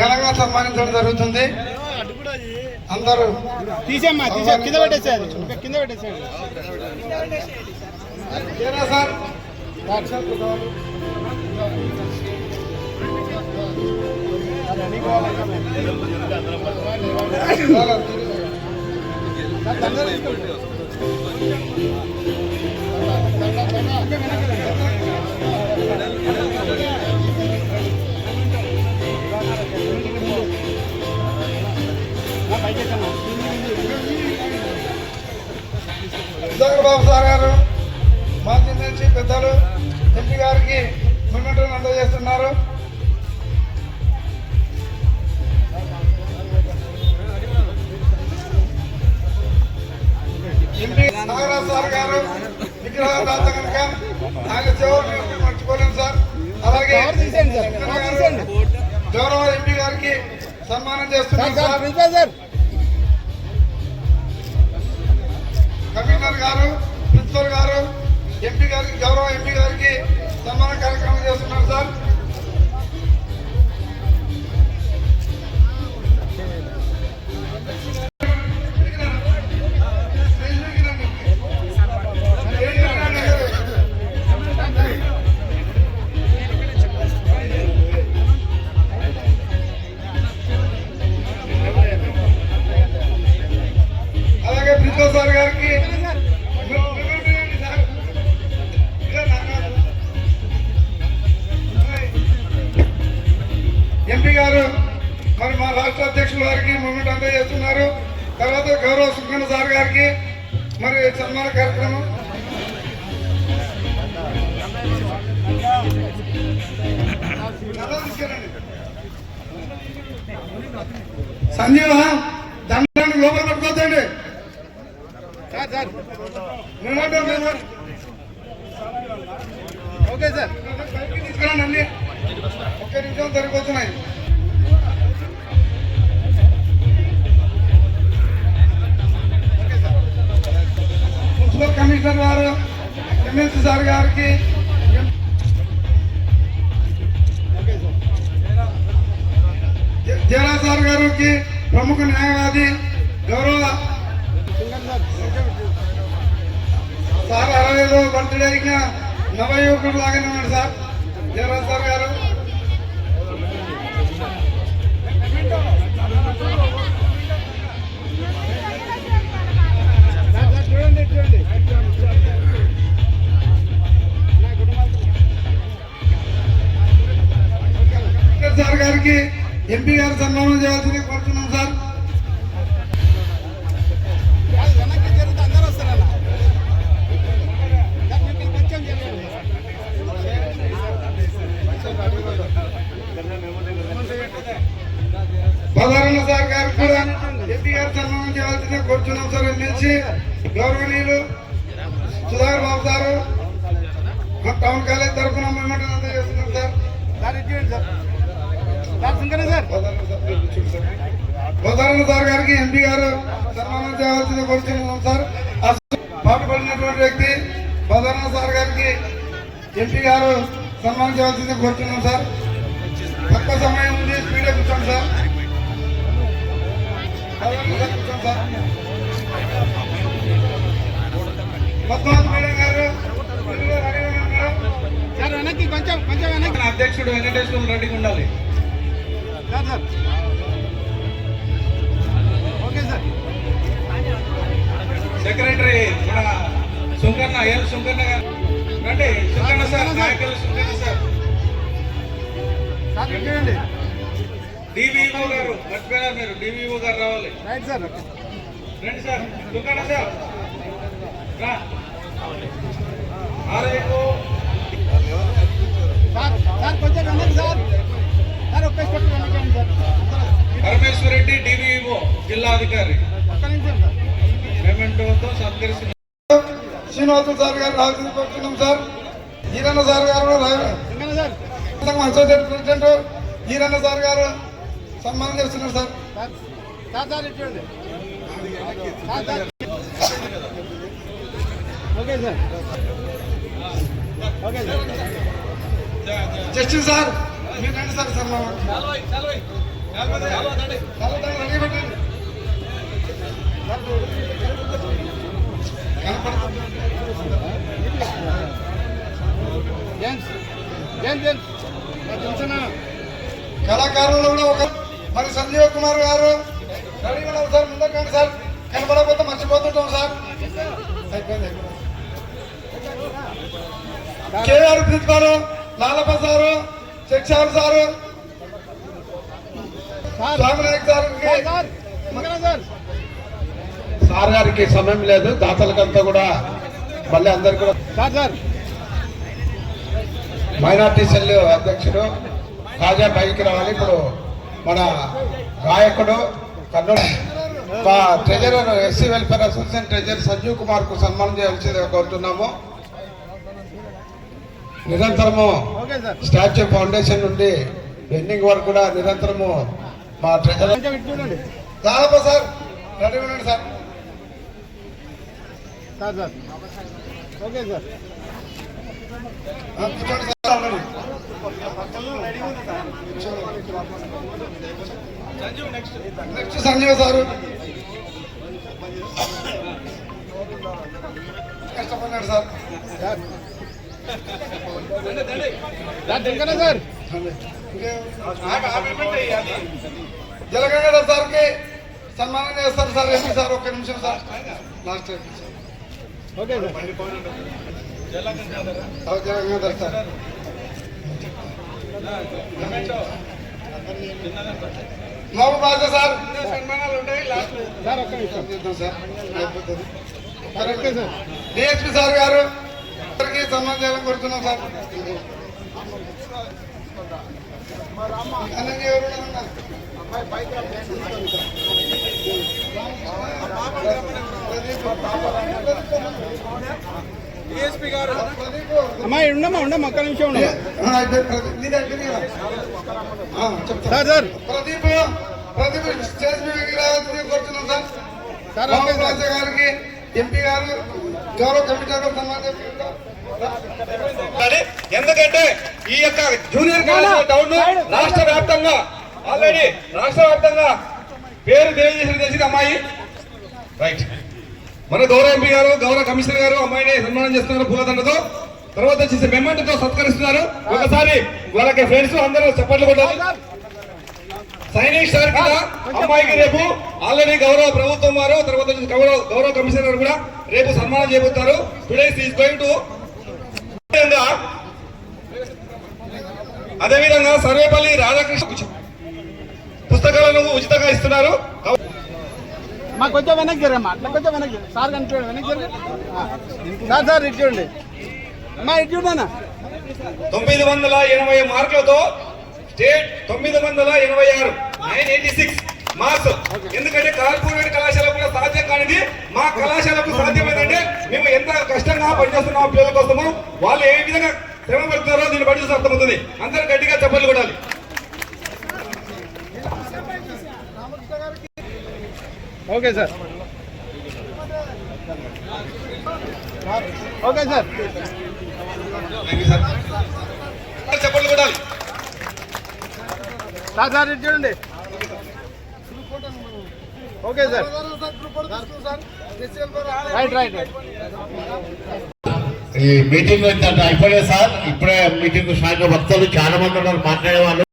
ఘనంగా సన్మానించడం జరుగుతుంది. అందరూ తీసేమ్మా తీసే కింద పెట్టేసేది. కింద పెట్టేసేది. సార్? సుధాకర్ బాబు సార్ గారు మాజీ నుంచి పెద్దలు ఎంపీ గారికి మిమ్మల్ని అందజేస్తున్నారు. ఎంపీ నాగరాజు సార్ గారు విగ్రహం దాత కనుక ఆయన సేవలు మర్చిపోలేము సార్. అలాగే. గౌరవ ఎంపీ గారికి సన్మానం చేస్తున్నాం సార్. కమిషనర్ గారు సుఖన్న సార్ గారికి మరి సన్మాన కార్యక్రమం. సంజీవ దండాన్ని లోపల పట్టుకోవద్దండి. ఓకే సార్ బయటికి తీసుకురండి అన్ని ఒక్క నిమిషం సరిపోతున్నాయి ఎమ్మెల్సీ సార్ గారికి. జ- సార్ గారికి ప్రముఖ న్యాయవాది గౌరవ సార్ అరవైలో బర్త్డే అయిన నవ యువకుడు లాగానే ఉన్నాడు సార్ జయరాజ్ సార్ గారు. టౌన్ కాలేజ్ తరఫున మేము అందజేస్తున్నాం సార్. చూడండి సార్. గారికి ఎంపీ గారు సన్మానం చేయాల్సిందే కోరుతున్నాం సార్. అసలు పాటుపడినటువంటి వ్యక్తి బదారన్న సార్ గారికి ఎంపీ గారు సన్మానం చేయాల్సిందే కోరుతున్నాం సార్. తక్కువ సమయం ఉంది స్పీడే కూర్చోండి సార్. కూర్చోండి సార్ పద్మావతి మేడం గారు? సార్ వెనక్కి కొంచెం కొంచెం వెనక్కి. అధ్యక్షుడు వెంకటేశ్వర రెడ్డికి ఉండాలి. Sir sir. Okay sir. Secretary మన సుంకన్న ఎల్ సుంకన్న గారు. రండి సుంకన్న సార్ నాయకులు సుంకన్న సార్. సార్ ఇటు చూడండి డివిఓ గారు మర్చిపోయారు మీరు? డివిఓ గారు రావాలి. Right sir. రండి సార్. సుంకన్న సార్. రా. ఆర్ఐఓ సార్ కొంచెం వెనక్కి సార్ సార్ ఒక్క రండి పరమేశ్వర్ రెడ్డి డివిఓ జిల్లా అధికారి. ఒక్క నిమిషం సార్ మెమెంటోతో సత్కరిస్తున్నారు శ్రీనివాసులు సార్ గారు కోరుతున్నాం సార్. ఈరన్న సార్ గారు అసోసియేట్ ప్రెసిడెంట్. ఈరన్న సార్ గారు సన్మానం చేస్తున్నారు sir. Okay sir. Okay sir. Justice sir మీరు రండి సార్ సన్మానం కళాకారులు కూడా ఒక మరి సంజీవ్ కుమార్ గారు రెడీ ఉన్నారు సార్ ముందకండి సార్. కనపడకపోతే మర్చిపోతుంటాం సార్. అయిపోయింది. కేఆర్ ప్రిన్సిపాల్ లాలప్ప సారు శిక్షారు సారు సార్. సార్ గారికి సమయం లేదు దాతలకంతా కూడా మళ్ళీ అందరు కూడా సార్ సార్. మైనార్టీ సెల్ అధ్యక్షుడు తాజా పైకి రావాలి. ఇప్పుడు మన గాయకుడు కర్నూలు మా treasurer SC welfare association treasurer Sanjeev కుమార్కు సన్మానం చేయాల్సిందిగా కోరుతున్నాము. నిరంతరము స్టాచ్యూ ఫౌండేషన్ నుండి ఎండింగ్ వరకు కూడా నిరంతరము మా చూడండి. దాదాపు సార్ రెడీ ఉండండి sir. Sir sir. Okay sir. కూర్చోండి సార్ ఉండండి. Next Sanjeev sir. సార్ ఇంకా సార్ జలగంగ సార్కి సన్మానం చేస్తారు సార్ ఎంపీ సార్ ఒక్క నిమిషం sir last okay sir Jalagangadhar sir Babu Baja sir సన్మానాలు ఉంటాయి లాస్ట్ సార్ ఒక్క నిమిషం చేద్దాం సార్ అయిపోతుంది sir okay sir DSP sir గారు అందరికీ సన్మానం చేయాలని కోరుతున్నాం సార్ అలాగే ఎవరు ఉన్నారు? డిఎస్పీ గారు ప్రదీప్ అమ్మా ఈడ ఉండమ్మా ఉండమ్మా ఒక్క నిమిషం ఉండమ్మా ఆ, అయిపోయింది, ప్రదీప్. నీది అయిపోయింది కదా? ఆ, చెప్తా. Sir sir Pradeep Pradeep stage మీదకి రావాల్సింది కోరుతున్నాం sir sir okay Ramaraja sir గారికి ఎంపీ గారు గౌరవ కమిటీ గారు సన్మానం చేస్తున్నారు. కానీ ఎందుకంటే ఈ యొక్క జూనియర్ కాలేజ్ టౌన్ రాష్ట్ర వ్యాప్తంగా ఆల్రెడీ రాష్ట్ర వ్యాప్తంగా పేరు తెలియజేసిన తెలిసిన అమ్మాయి. రైట్ మన గౌరవ ఎంపీ గారు గౌరవ కమిషనర్ గారు అమ్మాయిని సన్మానం చేస్తున్నారు పూలదండతో. తర్వాత వచ్చేసి మెమెంట్తో సత్కరిస్తున్నారు. ఒకసారి వాళ్ళకి ఫ్రెండ్స్ అందరూ చప్పట్లు కొట్టాలి. సైనిక్ స్టార్ కింద అమ్మాయికి రేపు ఆల్రెడీ గౌరవ ప్రభుత్వం వారు తర్వాత గౌరవ గౌరవ కమిషనర్ కూడా రేపు సన్మానం చేయబోతారు టుడే ఈస్ గోయింగ్ టు విధంగా అదేవిధంగా సర్వేపల్లి రాధాకృష్ణ పుస్తకాలను ఉచితంగా ఇస్తున్నారు. మా కొంచెం వెనక్కి అట్లా కొంచెం వెనక్కి. సార్ కనిపించండి వెనక్కి సార్ సార్ ఇటు చూడండి. అమ్మా ఇటు చూడన్నా తొమ్మిది వందల ఎనభై మార్కులతో స్టేట్ తొమ్మిది వందల ఎనభై ఆరు నైన్ ఎయిటీ సిక్స్ మార్క్స్ ఎందుకంటే కార్పొరేట్ కళాశాల కూడా సాధ్యం కానిది మా కళాశాలకు సాధ్యమైందంటే మేము ఎంత కష్టంగా పనిచేస్తున్నామో పిల్లల కోసము వాళ్ళు ఏ విధంగా శ్రమ పడుతున్నారో దీన్ని బట్టి అర్థమవుతుంది. అందరూ గట్టిగా చెప్పలు Kodali okay sir. Okay sir. చెప్పలు కొడాలి సార్ సార్ ఇటు చూడండి. Okay sir. రైట్ రైట్ ఈ మీటింగ్ ఇంత అయిపోలేదు సార్. ఇప్పుడే మీటింగ్ సాయంత్రం భక్తులు చాలా మంది ఉన్నారు మాట్లాడే వాళ్ళు.